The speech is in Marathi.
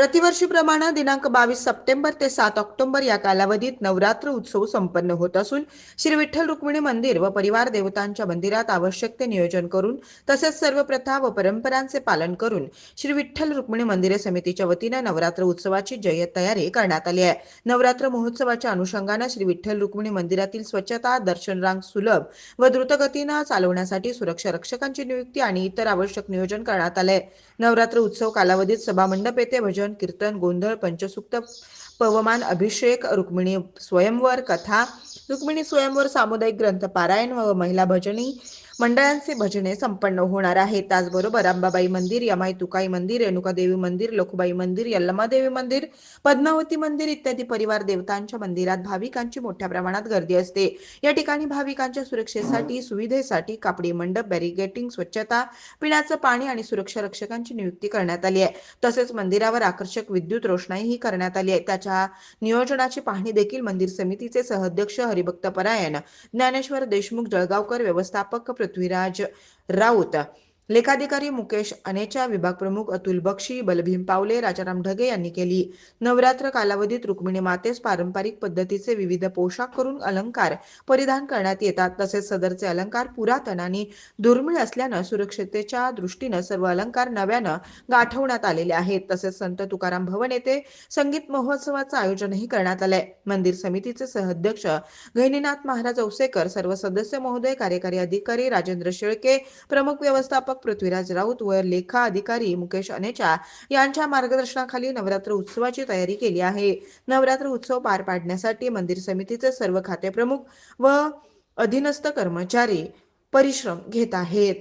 प्रतिवर्षीप्रमाणे दिनांक बावीस सप्टेंबर ते सात ऑक्टोबर या कालावधीत नवरात्र उत्सव संपन्न होत असून श्री विठ्ठल रुक्मिणी मंदिर व परिवार देवतांच्या मंदिरात आवश्यक ते नियोजन करून तसेच सर्व प्रथा व परंपरांचे पालन करून श्री विठ्ठल रुक्मिणी मंदिरे समितीच्या वतीने नवरात्र उत्सवाची जय्यत तयारी करण्यात आली आहे. नवरात्र महोत्सवाच्या अनुषंगाने श्री विठ्ठल रुक्मिणी मंदिरातील स्वच्छता दर्शन रांग सुलभ व द्रुतगतीनं चालवण्यासाठी सुरक्षा रक्षकांची नियुक्ती आणि इतर आवश्यक नियोजन करण्यात आले. नवरात्र उत्सव कालावधीत सभामंडप येथे भजन कीर्तन गोंधळ पंचसुक्त पवमान अभिषेक रुक्मिणी स्वयंवर कथा. रुक्मिणी स्वयंवर सामुदायिक ग्रंथ पारायण व महिला भजनी. मंडळांचे भजने संपन्न होणार आहेत. त्याचबरोबर अंबाबाई मंदिर यमाई तुकाई मंदिर रेणुका देवी मंदिर लखुबाई मंदिर यल्लमादेवी मंदिर पद्मावती मंदिर इत्यादी परिवार देवतांच्या मंदिरात भाविकांची मोठ्या प्रमाणात गर्दी असते. या ठिकाणी भाविकांच्या सुरक्षेसाठी सुविधेसाठी कापडी मंडप बॅरिगेटिंग स्वच्छता पिण्याचं पाणी आणि सुरक्षा रक्षकांची नियुक्ती करण्यात आली आहे. तसेच मंदिरावर आकर्षक विद्युत रोषणाईही करण्यात आली आहे. त्याच्या नियोजनाची पाहणी देखील मंदिर समितीचे सहअध्यक्ष हरिभक्त परायण ज्ञानेश्वर देशमुख जळगावकर व्यवस्थापक पृथ्वीराज राऊत लेखाधिकारी मुकेश अनेचा विभाग प्रमुख अतुल बक्षी बलभीम पावले राजाराम ढगे यांनी केली. नवरात्र कालावधीत रुक्मिणी मातेस पारंपरिक पद्धतीचे विविध पोशाख करून अलंकार परिधान करण्यात येतात. तसेच सदरचे अलंकार पुरातन आणि दुर्मिळ असल्यानं सुरक्षितेच्या दृष्टीनं सर्व अलंकार नव्यानं गाठवण्यात आलेले आहेत. तसेच संत तुकाराम भवन येथे संगीत महोत्सवाचं आयोजनही करण्यात आलंय. मंदिर समितीचे सहअध्यक्ष गहिनीनाथ महाराज औसेकर सर्व सदस्य महोदय कार्यकारी अधिकारी राजेंद्र शेळके प्रमुख व्यवस्थापक पृथ्वीराज राऊत व लेखा अधिकारी मुकेश अनेचा यांच्या मार्गदर्शनाखाली नवरात्र उत्सवाची तयारी केली आहे. नवरात्र उत्सव पार पाडण्यासाठी मंदिर समितीचे सर्व खाते प्रमुख व अधीनस्थ कर्मचारी परिश्रम घेत आहेत.